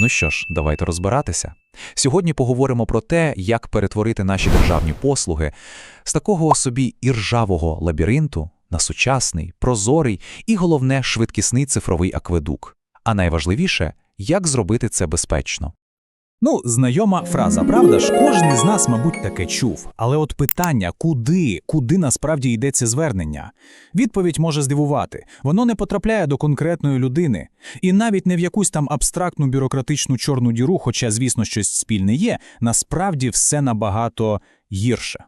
Ну що ж, давайте розбиратися. Сьогодні поговоримо про те, як перетворити наші державні послуги з такого собі іржавого лабіринту на сучасний, прозорий і, головне, швидкісний цифровий акведук. А найважливіше, як зробити це безпечно. Ну, знайома фраза, правда ж? Кожен із нас, мабуть, таке чув. Але от питання, куди, куди насправді йде це звернення? Відповідь може здивувати. Воно не потрапляє до конкретної людини. І навіть не в якусь там абстрактну бюрократичну чорну діру, хоча, звісно, щось спільне є, насправді все набагато гірше.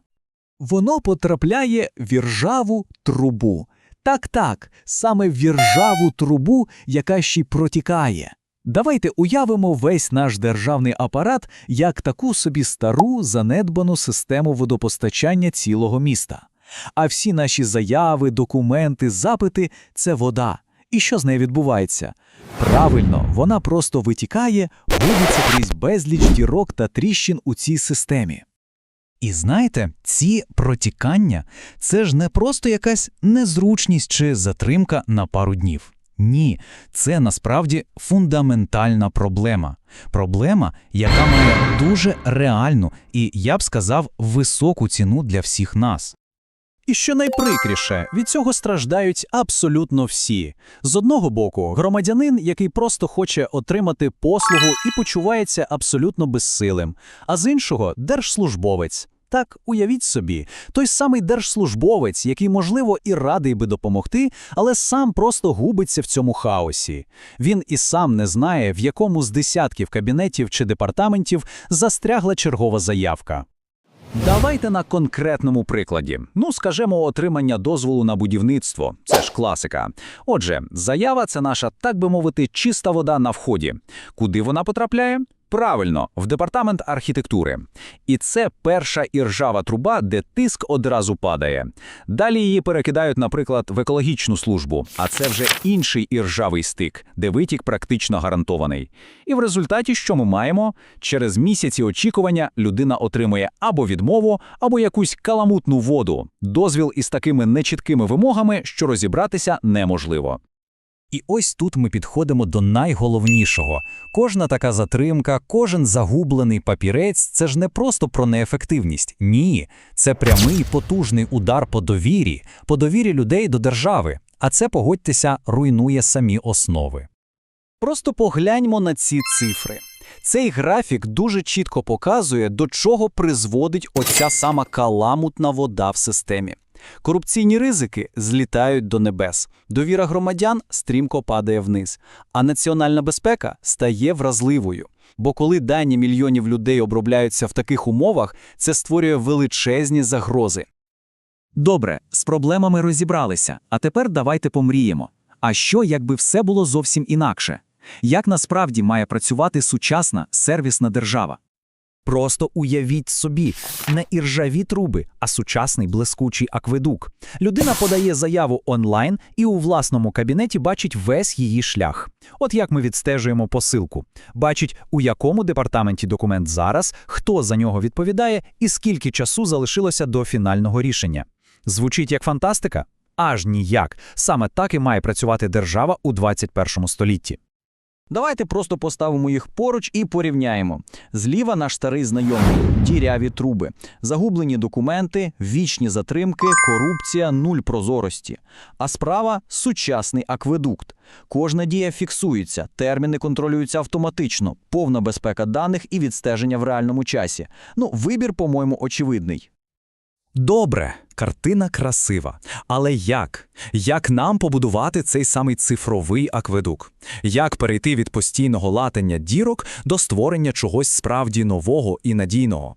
Воно потрапляє в іржаву трубу. Так-так, саме в іржаву трубу, яка ще й протікає. Давайте уявимо весь наш державний апарат як таку собі стару занедбану систему водопостачання цілого міста. А всі наші заяви, документи, запити це вода. І що з нею відбувається? Правильно, вона просто витікає, губиться крізь безліч дірок та тріщин у цій системі. І знаєте, ці протікання це ж не просто якась незручність чи затримка на пару днів. Ні, це насправді фундаментальна проблема. Проблема, яка має дуже реальну і, я б сказав, високу ціну для всіх нас. І що найприкріше, від цього страждають абсолютно всі. З одного боку, громадянин, який просто хоче отримати послугу і почувається абсолютно безсилим, а з іншого держслужбовець. Так, уявіть собі, той самий держслужбовець, який, можливо, і радий би допомогти, але сам просто губиться в цьому хаосі. Він і сам не знає, в якому з десятків кабінетів чи департаментів застрягла чергова заявка. Давайте на конкретному прикладі. Ну, скажімо, отримання дозволу на будівництво. Це ж класика. Отже, заява це наша, так би мовити, чиста вода на вході. Куди вона потрапляє? Правильно, в департамент архітектури. І це перша іржава труба, де тиск одразу падає. Далі її перекидають, наприклад, в екологічну службу, а це вже інший іржавий стик, де витік практично гарантований. І в результаті, що ми маємо? Через місяці очікування людина отримує або відмову, або якусь каламутну воду, дозвіл із такими нечіткими вимогами, що розібратися неможливо. І ось тут ми підходимо до найголовнішого. Кожна така затримка, кожен загублений папірець це ж не просто про неефективність. Ні, це прямий потужний удар по довірі, по довірі людей до держави. А це, погодьтеся, руйнує самі основи. Просто погляньмо на ці цифри. Цей графік дуже чітко показує, до чого призводить оця сама каламутна вода в системі. Корупційні ризики злітають до небес, довіра громадян стрімко падає вниз, а національна безпека стає вразливою. Бо коли дані мільйонів людей обробляються в таких умовах, це створює величезні загрози. Добре, з проблемами розібралися, а тепер давайте помріємо. А що, якби все було зовсім інакше? Як насправді має працювати сучасна сервісна держава? Просто уявіть собі, не іржаві труби, а сучасний блискучий акведук. Людина подає заяву онлайн і у власному кабінеті бачить весь її шлях. От як ми відстежуємо посилку. Бачить, у якому департаменті документ зараз, хто за нього відповідає і скільки часу залишилося до фінального рішення. Звучить як фантастика? Аж ніяк. Саме так і має працювати держава у 21 столітті. Давайте просто поставимо їх поруч і порівняємо. Зліва наш старий знайомий діряві труби, загублені документи, вічні затримки, корупція, нуль прозорості. А справа сучасний акведукт. Кожна дія фіксується, терміни контролюються автоматично, повна безпека даних і відстеження в реальному часі. Ну, вибір, по-моєму, очевидний. Добре, картина красива. Але як? Як нам побудувати цей самий цифровий акведук? Як перейти від постійного латання дірок до створення чогось справді нового і надійного?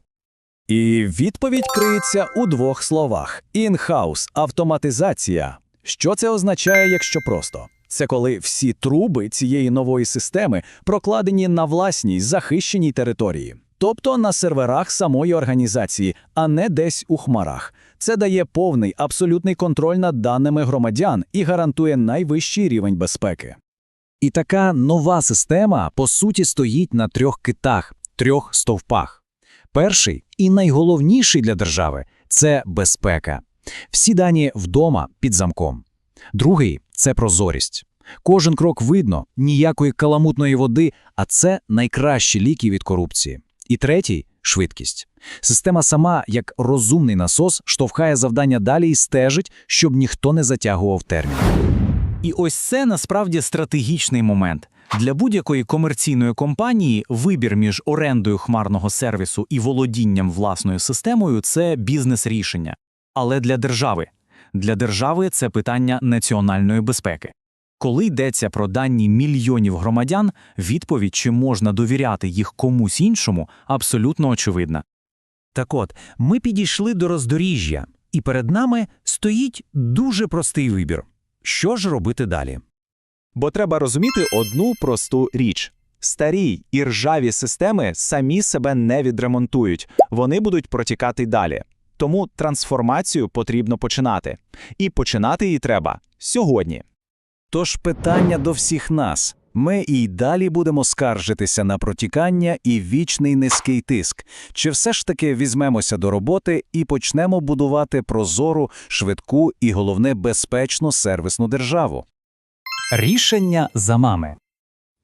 І відповідь криється у двох словах: інхаус автоматизація. Що це означає, якщо просто? Це коли всі труби цієї нової системи прокладені на власній захищеній території. Тобто на серверах самої організації, а не десь у хмарах. Це дає повний абсолютний контроль над даними громадян і гарантує найвищий рівень безпеки. І така нова система, по суті, стоїть на трьох китах, трьох стовпах. Перший і найголовніший для держави це безпека. Всі дані вдома під замком. Другий це прозорість. Кожен крок видно, ніякої каламутної води, а це найкращі ліки від корупції. І третій швидкість. Система сама, як розумний насос, штовхає завдання далі і стежить, щоб ніхто не затягував термін. І ось це насправді стратегічний момент. Для будь-якої комерційної компанії вибір між орендою хмарного сервісу і володінням власною системою це бізнес-рішення. Але для держави. Для держави це питання національної безпеки. Коли йдеться про дані мільйонів громадян, відповідь, чи можна довіряти їх комусь іншому, абсолютно очевидна. Так от, ми підійшли до роздоріжжя, і перед нами стоїть дуже простий вибір. Що ж робити далі? Бо треба розуміти одну просту річ. Старі і ржаві системи самі себе не відремонтують, вони будуть протікати далі. Тому трансформацію потрібно починати. І починати її треба сьогодні. Тож питання до всіх нас. Ми і далі будемо скаржитися на протікання і вічний низький тиск. Чи все ж таки візьмемося до роботи і почнемо будувати прозору, швидку і, головне, безпечну сервісну державу? Рішення за мами.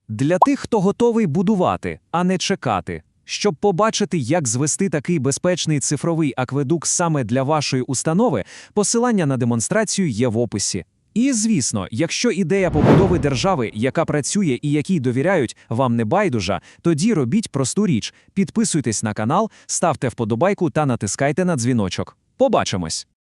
Для тих, хто готовий будувати, а не чекати. Щоб побачити, як звести такий безпечний цифровий акведук саме для вашої установи, посилання на демонстрацію є в описі. І звісно, якщо ідея побудови держави, яка працює і якій довіряють, вам не байдужа, тоді робіть просту річ: підписуйтесь на канал, ставте вподобайку та натискайте на дзвіночок. Побачимось!